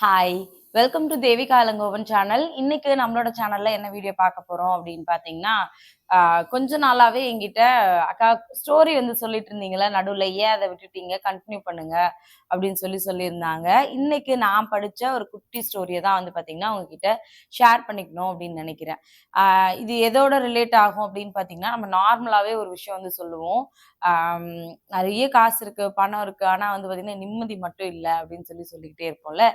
Hi welcome to Devika Alangovan channel இன்னைக்கு நம்மளோட சேனல்ல என்ன வீடியோ பார்க்க போறோம் அப்படின்னு பாத்தீங்கன்னா கொஞ்ச நாளாவே என்கிட்ட அக்கா ஸ்டோரி வந்து சொல்லிட்டு இருந்தீங்களா நடுவில் ஏன் அதை விட்டுட்டீங்க? கண்டினியூ பண்ணுங்க அப்படின்னு சொல்லி சொல்லியிருந்தாங்க. இன்னைக்கு நான் படித்த ஒரு குட்டி ஸ்டோரியை தான் வந்து பார்த்தீங்கன்னா உங்ககிட்ட ஷேர் பண்ணிக்கணும் அப்படின்னு நினைக்கிறேன். இது எதோட ரிலேட் ஆகும் அப்படின்னு பார்த்தீங்கன்னா நம்ம நார்மலாகவே ஒரு விஷயம் வந்து சொல்லுவோம். நிறைய காசு இருக்கு பணம் இருக்கு ஆனால் வந்து பார்த்தீங்கன்னா நிம்மதி மட்டும் இல்லை அப்படின்னு சொல்லி சொல்லிக்கிட்டே இருப்போம்ல.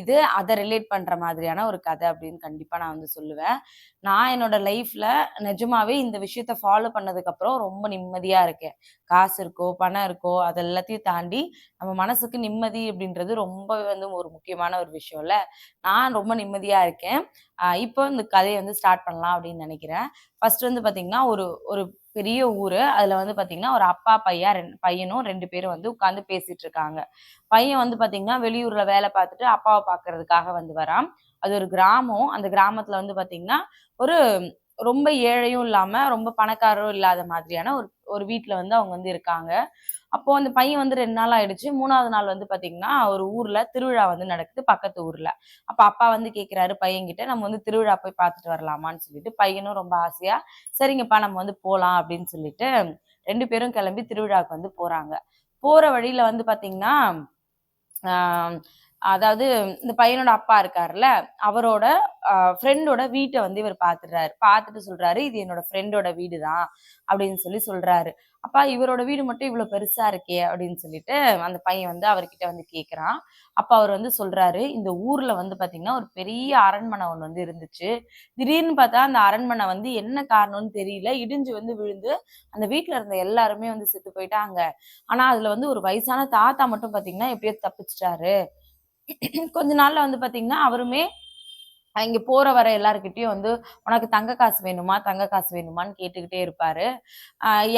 இது அதை ரிலேட் பண்ணுற மாதிரியான ஒரு கதை அப்படின்னு கண்டிப்பாக நான் வந்து சொல்லுவேன். நான் என்னோட லைஃப்ல நிஜமாவே இந்த விஷயத்த ஃபாலோ பண்ணதுக்கு அப்புறம் ரொம்ப நிம்மதியா இருக்கேன். காசு இருக்கோ பணம் இருக்கோ அது எல்லாத்தையும் தாண்டி நம்ம மனசுக்கு நிம்மதி அப்படின்றது ரொம்ப வந்து ஒரு முக்கியமான ஒரு விஷயம்ல நான் ரொம்ப நிம்மதியா இருக்கேன். இப்போ இந்த கதையை வந்து ஸ்டார்ட் பண்ணலாம் அப்படின்னு நினைக்கிறேன். ஃபர்ஸ்ட் வந்து பாத்தீங்கன்னா ஒரு ஒரு பெரிய ஊரு. அதுல வந்து பாத்தீங்கன்னா ஒரு அப்பா பையன் ரெண்டு பையனும் ரெண்டு பேரும் வந்து உட்காந்து பேசிட்டு இருக்காங்க. பையன் வந்து பாத்தீங்கன்னா வெளியூர்ல வேலை பார்த்துட்டு அப்பாவை பாக்குறதுக்காக வந்து வரான். அது ஒரு கிராமம். அந்த கிராமத்துல வந்து பாத்தீங்கன்னா ஒரு ரொம்ப ஏழையும் இல்லாம ரொம்ப பணக்காரரும் இல்லாத மாதிரியான ஒரு ஒரு வீட்டுல வந்து அவங்க வந்து இருக்காங்க. அப்போ அந்த பையன் வந்து ரெண்டு நாள் ஆயிடுச்சு. மூணாவது நாள் வந்து பாத்தீங்கன்னா ஒரு ஊர்ல திருவிழா வந்து நடக்குது பக்கத்து ஊர்ல. அப்ப அப்பா வந்து கேக்குறாரு பையன்கிட்ட நம்ம வந்து திருவிழா போய் பார்த்துட்டு வரலாமான்னு சொல்லிட்டு பையனும் ரொம்ப ஆசையா சரிங்கப்பா நம்ம வந்து போலாம் அப்படின்னு சொல்லிட்டு ரெண்டு பேரும் கிளம்பி திருவிழாவுக்கு வந்து போறாங்க. போற வழியில வந்து பாத்தீங்கன்னா ஆஹ் அதாவது இந்த பையனோட அப்பா இருக்காருல்ல அவரோட ஃப்ரெண்டோட வீட்டை வந்து இவர் பார்த்துடுறாரு பார்த்துட்டு சொல்றாரு இது என்னோட ஃப்ரெண்டோட வீடு தான் அப்படின்னு சொல்லி சொல்றாரு. அப்பா இவரோட வீடு மட்டும் இவ்வளவு பெருசா இருக்கே அப்படின்னு சொல்லிட்டு அந்த பையன் வந்து அவர்கிட்ட வந்து கேக்குறான். அப்ப அவர் வந்து சொல்றாரு இந்த ஊர்ல வந்து பாத்தீங்கன்னா ஒரு பெரிய அரண்மனை ஒண்ணு வந்து இருந்துச்சு. திடீர்னு பார்த்தா அந்த அரண்மனை வந்து என்ன காரணம்னு தெரியல. இடிஞ்சு வந்து விழுந்து அந்த வீட்டுல இருந்த எல்லாருமே வந்து செத்து போயிட்டாங்க. ஆனா அதுல வந்து ஒரு வயசான தாத்தா மட்டும் பாத்தீங்கன்னா எப்படியோ தப்பிச்சிட்டாரு. கொஞ்ச நாள்ல வந்து பாத்தீங்கன்னா அவருமே இங்க போற வர எல்லாருக்கிட்டையும் வந்து உனக்கு தங்க காசு வேணுமா? தங்க காசு வேணுமான்னு கேட்டுக்கிட்டே இருப்பாரு.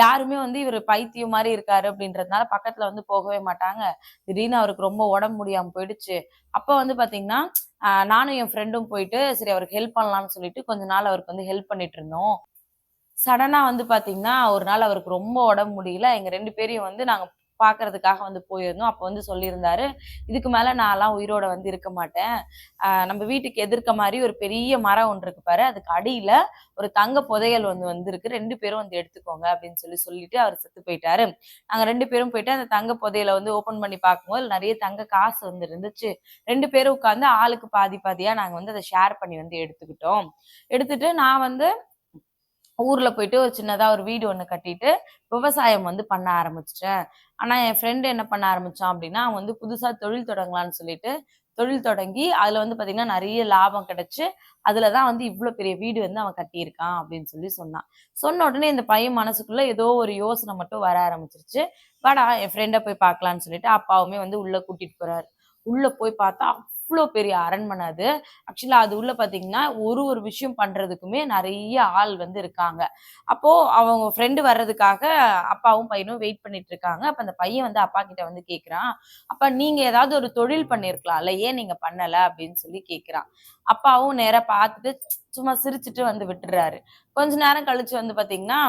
யாருமே வந்து இவர் பைத்தியம் மாதிரி இருக்காரு அப்படின்றதுனால பக்கத்துல வந்து போகவே மாட்டாங்க. திடீர்னு அவருக்கு ரொம்ப உடம்பு முடியாம போயிடுச்சு. அப்ப வந்து பாத்தீங்கன்னா நானும் என் ஃப்ரெண்டும் போயிட்டு சரி அவருக்கு ஹெல்ப் பண்ணலாம்னு சொல்லிட்டு கொஞ்ச நாள் அவருக்கு வந்து ஹெல்ப் பண்ணிட்டு இருந்தோம். சடனா வந்து பாத்தீங்கன்னா ஒரு நாள் அவருக்கு ரொம்ப உடம்பு முடியல. எங்க ரெண்டு பேரையும் வந்து நாங்க பார்க்கறதுக்காக வந்து போயிருந்தோம். அப்போ வந்து சொல்லியிருந்தாரு இதுக்கு மேலே நான்லாம் உயிரோட வந்து இருக்க மாட்டேன். நம்ம வீட்டுக்கு எதிர்க்க மாதிரி ஒரு பெரிய மரம் ஒன்று இருக்கு பாரு அதுக்கு அடியில் ஒரு தங்க புதையல் வந்து வந்திருக்கு. ரெண்டு பேரும் வந்து எடுத்துக்கோங்க அப்படின்னு சொல்லி சொல்லிட்டு அவர் செத்து போயிட்டாரு. நாங்கள் ரெண்டு பேரும் போயிட்டு அந்த தங்க புதையலை வந்து ஓப்பன் பண்ணி பார்க்கும்போது நிறைய தங்க காசு வந்து இருந்துச்சு. ரெண்டு பேரும் உட்காந்து ஆளுக்கு பாதி பாதியாக நாங்கள் வந்து அதை ஷேர் பண்ணி வந்து எடுத்துக்கிட்டோம். எடுத்துட்டு நான் வந்து ஊர்ல போயிட்டு ஒரு சின்னதா ஒரு வீடு ஒன்று கட்டிட்டு விவசாயம் வந்து பண்ண ஆரம்பிச்சிட்டேன். ஆனா என் ஃப்ரெண்டு என்ன பண்ண ஆரம்பிச்சான் அப்படின்னா அவன் வந்து புதுசா தொழில் தொடங்கலாம்னு சொல்லிட்டு தொழில் தொடங்கி அதுல வந்து பாத்தீங்கன்னா நிறைய லாபம் கிடைச்சு அதுலதான் வந்து இவ்வளவு பெரிய வீடு வந்து அவன் கட்டியிருக்கான் அப்படின்னு சொல்லி சொன்னான். சொன்ன உடனே இந்த பையன் மனசுக்குள்ள ஏதோ ஒரு யோசனை மட்டும் வர ஆரம்பிச்சிருச்சு. வாடா என் ஃப்ரெண்டை போய் பார்க்கலான்னு சொல்லிட்டு அப்பாவுமே வந்து உள்ள கூட்டிட்டு போறாரு. உள்ள போய் பார்த்தா அவ்வளோ பெரிய அரண்மனை அது. ஆக்சுவலாக அது உள்ள பார்த்தீங்கன்னா ஒரு ஒரு விஷயம் பண்ணுறதுக்குமே நிறைய ஆள் வந்து இருக்காங்க. அப்போது அவங்க ஃப்ரெண்டு வர்றதுக்காக அப்பாவும் பையனும் வெயிட் பண்ணிட்டு இருக்காங்க. அப்போ அந்த பையன் வந்து அப்பா கிட்ட வந்து கேட்குறான் அப்போ நீங்கள் ஏதாவது ஒரு தொழில் பண்ணியிருக்கலாம்ல ஏன் நீங்கள் பண்ணலை அப்படின்னு சொல்லி கேட்குறான் அப்பாவும் நேராக பார்த்துட்டு சும்மா சிரிச்சுட்டு வந்து விட்டுறாரு. கொஞ்ச நேரம் கழிச்சு வந்து பார்த்தீங்கன்னா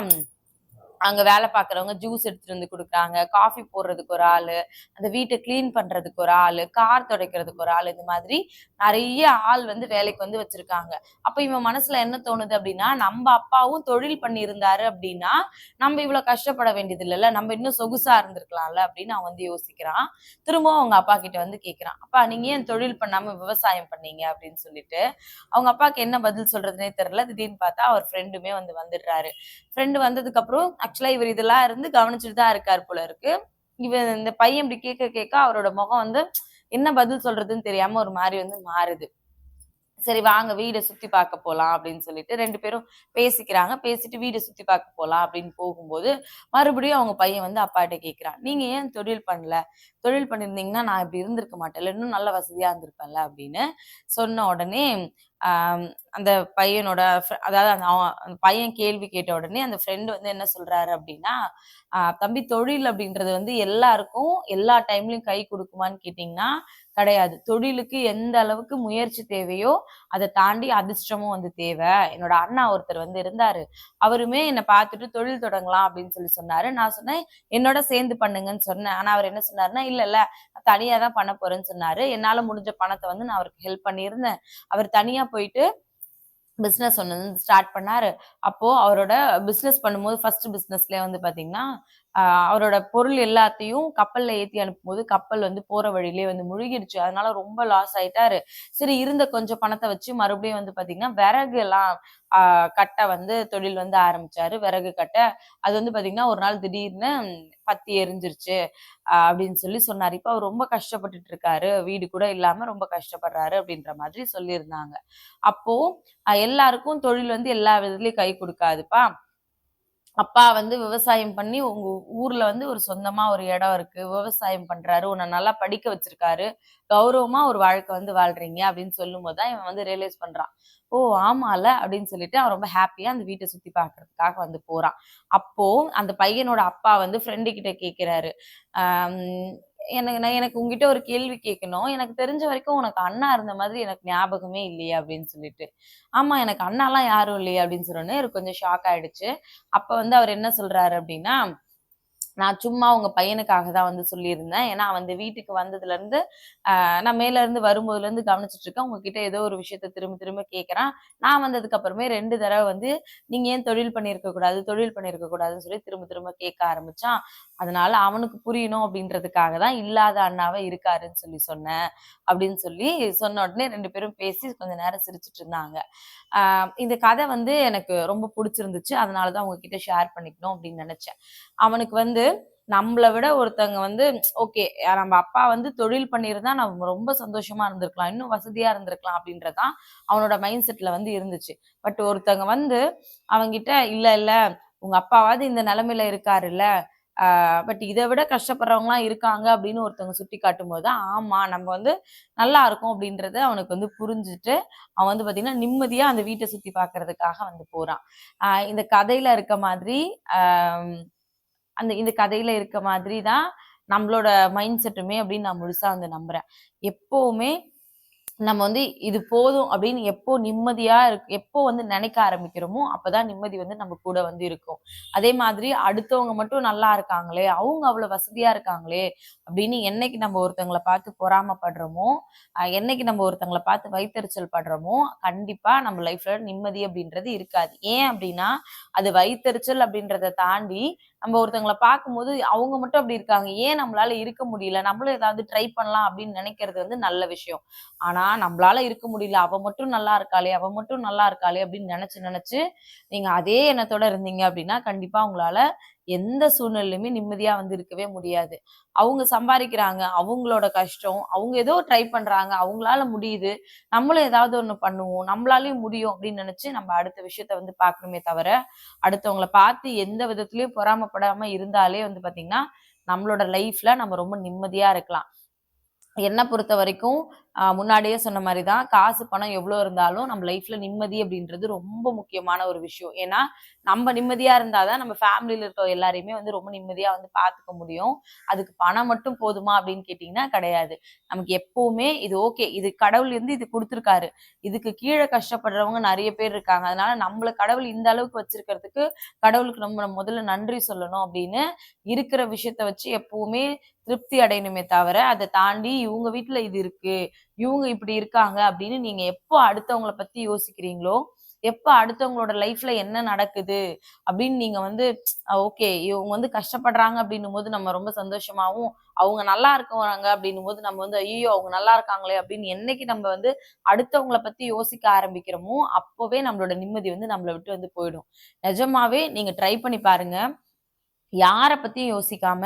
அங்க வேலை பார்க்குறவங்க ஜூஸ் எடுத்துட்டு வந்து கொடுக்குறாங்க. காஃபி போடுறதுக்கு ஒரு ஆளு. அந்த வீட்டை கிளீன் பண்றதுக்கு ஒரு ஆளு. கார் துடைக்கிறதுக்கு ஒரு ஆள். இந்த மாதிரி நிறைய ஆள் வந்து வேலைக்கு வந்து வச்சிருக்காங்க. அப்ப இவன் மனசுல என்ன தோணுது அப்படின்னா நம்ம அப்பாவும் தொழில் பண்ணி இருந்தாரு அப்படின்னா நம்ம இவ்வளவு கஷ்டப்பட வேண்டியது இல்லைல்ல நம்ம இன்னும் சொகுசா இருந்திருக்கலாம்ல அப்படின்னு அவன் வந்து யோசிக்கிறான். திரும்பவும் அவங்க அப்பா கிட்ட வந்து கேக்குறான். அப்பா நீங்க ஏன் தொழில் பண்ணாம விவசாயம் பண்ணீங்க? அப்படின்னு சொல்லிட்டு அவங்க அப்பாவுக்கு என்ன பதில் சொல்றதுனே தெரியல. திடீர்னு பார்த்தா அவர் ஃப்ரெண்டுமே வந்து வந்துடுறாரு. ஃப்ரெண்டு வந்ததுக்கு அப்புறம் ஆக்சுவலா இவர் இதெல்லாம் இருந்து கவனிச்சுட்டு தான் இருக்காரு போல இருக்கு. இவன் இந்த பையன் இப்படி கேட்க கேட்க அவரோட முகம் வந்து என்ன பதில் சொல்றதுன்னு தெரியாம ஒரு மாதிரி வந்து மாறுது. சரி வாங்க வீடை சுத்தி பார்க்க போலாம் அப்படின்னு சொல்லிட்டு ரெண்டு பேரும் பேசிக்கிறாங்க. பேசிட்டு வீடை சுத்தி பார்க்க போலாம் அப்படின்னு போகும்போது மறுபடியும் அவங்க பையன் வந்து அப்பாட்ட கேட்கிறான். நீங்க ஏன் தொழில் பண்ணல? தொழில் பண்ணிருந்தீங்கன்னா நான் இப்படி இருந்திருக்க மாட்டேன்ல இன்னும் நல்ல வசதியா இருந்திருப்பேன்ல அப்படின்னு சொன்ன உடனே அந்த பையனோட அதாவது அந்த அவன் அந்த பையன் கேள்வி கேட்ட உடனே அந்த ஃப்ரெண்டு வந்து என்ன சொல்றாரு அப்படின்னா ஆஹ் தம்பி தொழில் அப்படின்றது வந்து எல்லாருக்கும் எல்லா டைம்லயும் கை கொடுக்குமான்னு கேட்டிங்கன்னா கிடையாது. தொழிலுக்கு எந்த அளவுக்கு முயற்சி தேவையோ, அதை தாண்டி அதிர்ஷ்டமும் வந்து தேவை. என்னோட அண்ணா ஒருத்தர் வந்து இருந்தாரு. அவருமே என்னை பார்த்துட்டு தொழில் தொடங்கலாம் அப்படின்னு சொல்லி சொன்னாரு. நான் சொன்னேன், என்னோட சேர்ந்து பண்ணுங்கன்னு சொன்னேன். ஆனா அவர் என்ன சொன்னாருன்னா, இல்ல இல்ல தனியா தான் பண்ண போறேன்னு சொன்னாரு. என்னால முடிஞ்ச பணத்தை வந்து நான் அவருக்கு ஹெல்ப் பண்ணியிருந்தேன். அவர் தனியா போயிட்டு பிஸ்னஸ் ஒன்று ஸ்டார்ட் பண்ணாரு. அப்போ அவரோட பிஸ்னஸ் பண்ணும்போது ஃபர்ஸ்ட் பிஸ்னஸ்லேயே வந்து பார்த்தீங்கன்னா, அவரோட பொருள் எல்லாத்தையும் கப்பல்ல ஏத்தி அனுப்பும்போது, கப்பல் வந்து போற வழியிலே வந்து முழுகிடுச்சு. அதனால ரொம்ப லாஸ் ஆயிட்டாரு. சரி இருந்த கொஞ்சம் பணத்தை வச்சு மறுபடியும் வந்து பார்த்தீங்கன்னா, விறகு எல்லாம் கட்டை கட்ட வந்து தொழில் வந்து ஆரம்பிச்சாரு. விறகு கட்ட. அது வந்து பார்த்தீங்கன்னா, ஒரு நாள் திடீர்னு பத்தி எரிஞ்சிருச்சு. அப்படின்னு சொல்லி சொன்னார் இப்போ அவர் ரொம்ப கஷ்டப்பட்டுட்டு இருக்காரு. வீடு கூட இல்லாம ரொம்ப கஷ்டப்படுறாரு அப்படின்ற மாதிரி சொல்லியிருந்தாங்க. அப்போ எல்லாருக்கும் தொழில் வந்து எல்லா விதத்துலயும் கை கொடுக்காதுப்பா அப்பா வந்து விவசாயம் பண்ணி உங்க ஊர்ல வந்து ஒரு சொந்தமா ஒரு இடம் இருக்கு. விவசாயம் பண்றாரு. உன்னை நல்லா படிக்க வச்சிருக்காரு. கௌரவமா ஒரு வாழ்க்கை வந்து வாழ்றீங்க அப்படின்னு சொல்லும் தான் இவன் வந்து ரியலைஸ் பண்றான். ஓ! ஆமால அப்படின்னு சொல்லிட்டு அவன் ரொம்ப ஹாப்பியா அந்த வீட்டை சுத்தி பாக்குறதுக்காக வந்து போறான். அப்போ அந்த பையனோட அப்பா வந்து ஃப்ரெண்டு கிட்ட கேக்குறாரு எனக்கு நான் எனக்கு உங்ககிட்ட ஒரு கேள்வி கேட்கணும். எனக்கு தெரிஞ்ச வரைக்கும் உனக்கு அண்ணா இருந்த மாதிரி எனக்கு ஞாபகமே இல்லையே அப்படின்னு சொல்லிட்டு. ஆமா எனக்கு அண்ணாலாம் யாரும் இல்லையே அப்படின்னு சொன்னோனே கொஞ்சம் ஷாக் ஆயிடுச்சு. அப்ப வந்து அவர் என்ன சொல்றாரு அப்படின்னா, நான் சும்மா உங்க பையனுக்காக தான் வந்து சொல்லியிருந்தேன். ஏன்னா வந்து வீட்டுக்கு வந்ததுல இருந்து நான் மேல இருந்து வரும்போதுலருந்து கவனிச்சிட்டு இருக்கேன். உங்ககிட்ட ஏதோ ஒரு விஷயத்த திரும்ப திரும்ப கேட்கறேன் நான் வந்ததுக்கு அப்புறமே ரெண்டு தடவை வந்து, நீங்க ஏன் தொழில் பண்ணியிருக்க கூடாது? தொழில் பண்ணியிருக்க கூடாதுன்னு சொல்லி திரும்ப திரும்ப கேட்க ஆரம்பிச்சான். அதனால அவனுக்கு புரியணும் அப்படின்றதுக்காக தான் இல்லாத அண்ணாவை இருக்காருன்னு சொல்லி சொன்னேன். அப்படின்னு சொல்லி சொன்ன உடனே ரெண்டு பேரும் பேசி கொஞ்ச நேரம் சிரிச்சிட்டு இருந்தாங்க. இந்த கதை வந்து எனக்கு ரொம்ப பிடிச்சிருந்துச்சு அதனால தான் உங்ககிட்ட ஷேர் பண்ணிக்கணும் அப்படின்னு நினைச்சேன் அவனுக்கு வந்து நம்மளை விட ஒருத்தவங்க வந்து ஓகே நம்ம அப்பா வந்து தொழில் பண்ணியிருந்தா நம்ம ரொம்ப சந்தோஷமா இருந்திருக்கலாம். இன்னும் வசதியா இருந்திருக்கலாம் அப்படின்றது தான் அவனோட மைண்ட் செட்ல வந்து இருந்துச்சு. பட் ஒருத்தவங்க வந்து அவங்கிட்ட இல்ல இல்ல உங்க அப்பாவாவது இந்த நிலைமையில இருக்காருல்ல. பட் இதை விட கஷ்டப்படுறவங்களாம் இருக்காங்க அப்படின்னு ஒருத்தவங்க சுட்டிக்காட்டும் போது ஆமா நம்ம வந்து நல்லா இருக்கோம் அப்படின்றது அவனுக்கு வந்து புரிஞ்சுட்டு, அவன் வந்து பார்த்தீங்கன்னா, நிம்மதியா அந்த வீட்டை சுத்தி பார்க்கறதுக்காக வந்து போறான். இந்த கதையில இருக்க மாதிரி, அந்த இந்த கதையில இருக்க மாதிரி தான் நம்மளோட மைண்ட் செட்டுமே அப்படின்னு நான் முழுசா வந்து நம்புறேன். எப்பவுமே நம்ம வந்து இது போதும் அப்படின்னு எப்போ நிம்மதியா இருக் எப்போ வந்து நினைக்க ஆரம்பிக்கிறோமோ, அப்பதான் நிம்மதி வந்து நம்ம கூட வந்து இருக்கும். அதே மாதிரி அடுத்தவங்க மட்டும் நல்லா இருக்காங்களே, அவங்க அவ்வளவு வசதியா இருக்காங்களே அப்படின்னு என்னைக்கு நம்ம ஒருத்தவங்கள பார்த்து பொறாமைப்படுறோமோ, என்னைக்கு நம்ம ஒருத்தங்களை பார்த்து வயிற்றுச்சல் படுறோமோ, கண்டிப்பா நம்ம லைஃப்ல நிம்மதி அப்படின்றது இருக்காது. ஏன் அப்படின்னா, அது வயிற்றுச்சல் அப்படின்றத தாண்டி நம்ம ஒருத்தவங்கள பார்க்கும்போது அவங்க மட்டும் அப்படி இருக்காங்க. ஏன் நம்மளால இருக்க முடியல? நம்மளும் ஏதாவது ட்ரை பண்ணலாம் அப்படின்னு நினைக்கிறது வந்து நல்ல விஷயம். ஆனா நம்மளால இருக்க முடியல. அவ மட்டும் நல்லா இருக்காளே! அவ மட்டும் நல்லா இருக்காளே! அப்படின்னு நினைச்சு நினைச்சு நீங்க அதே எண்ணத்தோட இருந்தீங்க அப்படின்னா, கண்டிப்பா உங்களால எந்த சூழ்நிலையுமே நிம்மதியா வந்து இருக்கவே முடியாது. அவங்க சம்பாதிக்கிறாங்க அவங்களோட கஷ்டம். அவங்க ஏதோ ட்ரை பண்றாங்க. அவங்களால முடியுது. நம்மளும் ஏதாவது ஒன்று பண்ணுவோம். நம்மளாலையும் முடியும் அப்படின்னு நினச்சி நம்ம அடுத்த விஷயத்த வந்து பார்க்கணுமே தவிர, அடுத்தவங்கள பார்த்து எந்த விதத்திலயும் பொறாமைப்படாம இருந்தாலே வந்து பார்த்திங்கன்னா நம்மளோட லைஃப்ல நம்ம ரொம்ப நிம்மதியா இருக்கலாம். என்ன பொறுத்த வரைக்கும் முன்னாடியே சொன்ன மாதிரி தான், காசு, பணம் எவ்வளோ இருந்தாலும் நம்ம லைஃப்ல நிம்மதி அப்படின்றது ரொம்ப முக்கியமான ஒரு விஷயம். ஏன்னா, நம்ம நிம்மதியா இருந்தாதான் நம்ம ஃபேமிலியில இருக்க எல்லாரையுமே வந்து ரொம்ப நிம்மதியா வந்து பார்த்துக்க முடியும். அதுக்கு பணம் மட்டும் போதுமா அப்படின்னு கேட்டீங்கன்னா கிடையாது. நமக்கு எப்பவுமே இது ஓகே. இது கடவுள் வந்து இது கொடுத்துருக்காரு இதுக்கு கீழே கஷ்டப்படுறவங்க நிறைய பேர் இருக்காங்க. அதனால நம்மள கடவுள் இந்த அளவுக்கு வச்சிருக்கிறதுக்கு, கடவுளுக்கு நம்ம முதல்ல நன்றி சொல்லணும் அப்படின்னு, இருக்கிற விஷயத்த வச்சு எப்பவுமே திருப்தி அடையணுமே தவிர, அதை தாண்டி இவங்க வீட்டுல இது இருக்கு. இவங்க இப்படி இருக்காங்க அப்படின்னு நீங்க எப்போ அடுத்தவங்கள பத்தி யோசிக்கிறீங்களோ, எப்ப அடுத்தவங்களோட லைஃப்ல என்ன நடக்குது அப்படின்னு நீங்க வந்து ஓகே இவங்க வந்து கஷ்டப்படுறாங்க அப்படின்னும் போது நம்ம ரொம்ப சந்தோஷமாவும், அவங்க நல்லா இருக்கிறாங்க அப்படின்னும் போது நம்ம வந்து ஐயோ அவங்க நல்லா இருக்காங்களே அப்படின்னு என்னைக்கு நம்ம வந்து அடுத்தவங்கள பத்தி யோசிக்க ஆரம்பிக்கிறோமோ, அப்பவே நம்மளோட நிம்மதி வந்து நம்மளை விட்டு வந்து போயிடும். நிஜமாவே நீங்க ட்ரை பண்ணி பாருங்க. யாரை பத்தியும் யோசிக்காம,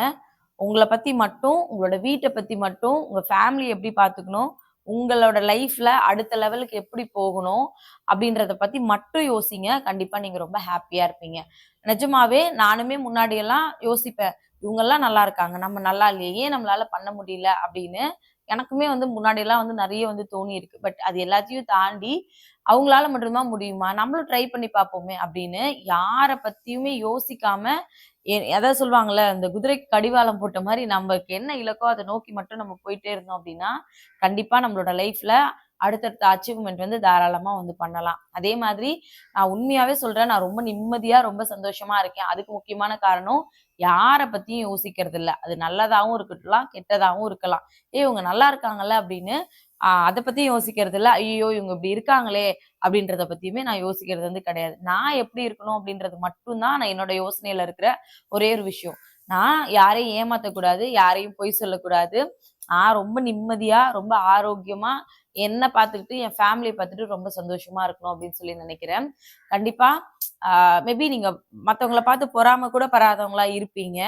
உங்களை பத்தி மட்டும், உங்களோட வீட்டை பத்தி மட்டும், உங்க ஃபேமிலி எப்படி பார்த்துக்கணும், உங்களோட லைஃப்ல அடுத்த லெவலுக்கு எப்படி போகணும், அப்படின்றத பத்தி மட்டும் யோசிங்க. கண்டிப்பா நீங்க ரொம்ப ஹாப்பியா இருப்பீங்க. நிஜமாவே நானுமே முன்னாடியெல்லாம் யோசிப்பேன். இவங்கலாம் நல்லா இருக்காங்க. நம்ம நல்லா இல்லையே! ஏன் நம்மளால பண்ண முடியல அப்படின்னு. எனக்குமே வந்து முன்னாடிலாம் வந்து நிறைய வந்து தோணி இருக்கு பட் அது எல்லாத்தையும் தாண்டி அவங்களால மட்டும்தான் முடியுமா? நம்மளும் ட்ரை பண்ணி பார்ப்போமே அப்படின்னு யாரை பத்தியுமே யோசிக்காம எ- சொல்லுவாங்கல்ல இந்த குதிரைக்கு கடிவாளம் போட்ட மாதிரி நமக்கு என்ன இலக்கோ அதை நோக்கி மட்டும் நம்ம போயிட்டே இருந்தோம் அப்படின்னா கண்டிப்பா நம்மளோட லைஃப்ல அடுத்தடுத்த அச்சீவ்மெண்ட் வந்து தாராளமா வந்து பண்ணலாம். அதே மாதிரி நான் உண்மையாவே சொல்றேன் நான் ரொம்ப நிம்மதியா ரொம்ப சந்தோஷமா இருக்கேன். அதுக்கு முக்கியமான காரணம் யாரை பத்தியும் யோசிக்கிறது இல்ல. அது நல்லதாகவும் இருக்கட்டும் கெட்டதாகவும் இருக்கலாம். ஏய் இவங்க நல்லா இருக்காங்கல்ல அப்படின்னு ஆஹ் அதை பத்தி யோசிக்கிறது இல்ல. ஐயோ இவங்க இப்படி இருக்காங்களே அப்படின்றத பத்தியுமே நான் யோசிக்கிறது வந்து கிடையாது. நான் எப்படி இருக்கணும் அப்படின்றது மட்டும்தான் நான் என்னோட யோசனையில இருக்கிற ஒரே ஒரு விஷயம். நான் யாரையும் ஏமாத்தக்கூடாது யாரையும் பொய் சொல்லக்கூடாது. நான் ரொம்ப நிம்மதியா ரொம்ப ஆரோக்கியமா என்னை பார்த்துக்கிட்டு என் ஃபேமிலியை பார்த்துட்டு ரொம்ப சந்தோஷமா இருக்கணும் அப்படின்னு சொல்லி நினைக்கிறேன். கண்டிப்பா மேபி நீங்க மற்றவங்களை பார்த்து பொறாம கூட பராதவங்களா இருப்பீங்க.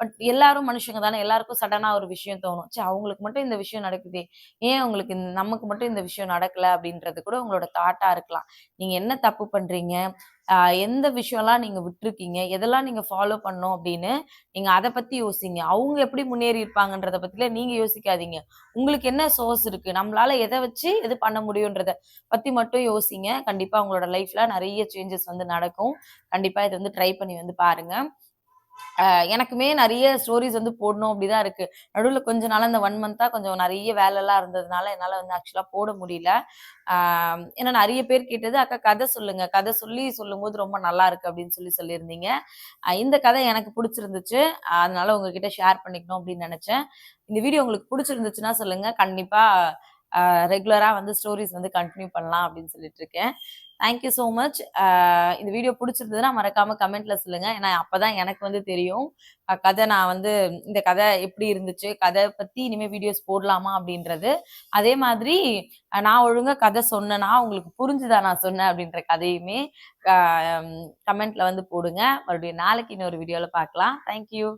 பட் எல்லாரும் மனுஷங்க தானே. எல்லாருக்கும் சடனா ஒரு விஷயம் தோணும். சே அவங்களுக்கு மட்டும் இந்த விஷயம் நடக்குது. ஏன் உங்களுக்கு நமக்கு மட்டும் இந்த விஷயம் நடக்கல அப்படின்றது கூட உங்களோட தாட்டா இருக்கலாம். நீங்க என்ன தப்பு பண்றீங்க? எந்த விஷயம்லாம் நீங்க விட்டுருக்கீங்க? எதெல்லாம் நீங்க ஃபாலோ பண்ணோம் அப்படின்னு நீங்க அதை பத்தி யோசிங்க. அவங்க எப்படி முன்னேறி இருப்பாங்கன்றத பத்தில நீங்க யோசிக்காதீங்க. உங்களுக்கு என்ன சோர்ஸ் இருக்கு? நம்மளால எதை வச்சு இது பண்ண முடியுன்றத பத்தி மட்டும் யோசிங்க. கண்டிப்பா உங்களோட லைஃப்ல நிறைய சேஞ்சஸ் வந்து நடக்கும். கண்டிப்பா இதை வந்து ட்ரை பண்ணி வந்து பாருங்க. எனக்குமே நிறைய ஸ்டோரிஸ் வந்து போடணும் அப்படிதான் இருக்கு. நடுவில் கொஞ்ச நாள் அந்த ஒன் மந்த்தா கொஞ்சம் நிறைய வேலைலாம் இருந்ததுனால என்னால் வந்து ஆக்சுவலாக போட முடியல. ஏன்னா நிறைய பேர் கேட்டது அக்கா கதை சொல்லுங்க. கதை சொல்லி சொல்லும்போது ரொம்ப நல்லா இருக்கு அப்படின்னு சொல்லி சொல்லியிருந்தீங்க. இந்த கதை எனக்கு பிடிச்சிருந்துச்சு. அதனால உங்ககிட்ட ஷேர் பண்ணிக்கணும் அப்படின்னு நினைச்சேன். இந்த வீடியோ உங்களுக்கு பிடிச்சிருந்துச்சுன்னா சொல்லுங்க. கண்டிப்பா ரெகுலராக வந்து ஸ்டோரிஸ் வந்து கண்டினியூ பண்ணலாம் அப்படின்னு சொல்லிட்டு இருக்கேன் தேங்க்யூ ஸோ மச் இந்த வீடியோ பிடிச்சிருந்ததுன்னா மறக்காம கமெண்ட்ல சொல்லுங்க. ஏன்னா அப்பதான் எனக்கு வந்து தெரியும். கதை நான் வந்து இந்த கதை எப்படி இருந்துச்சு கதை பத்தி இனிமே வீடியோஸ் போடலாமா அப்படின்றது. அதே மாதிரி நான் ஒழுங்கா கதை சொன்னேன்னா உங்களுக்கு புரிஞ்சுதா நான் சொன்னேன் அப்படின்ற கதையுமே கமெண்ட்ல வந்து போடுங்க. மறுபடியும் நாளைக்கு இன்னொரு வீடியோவில் பார்க்கலாம். தேங்க்யூ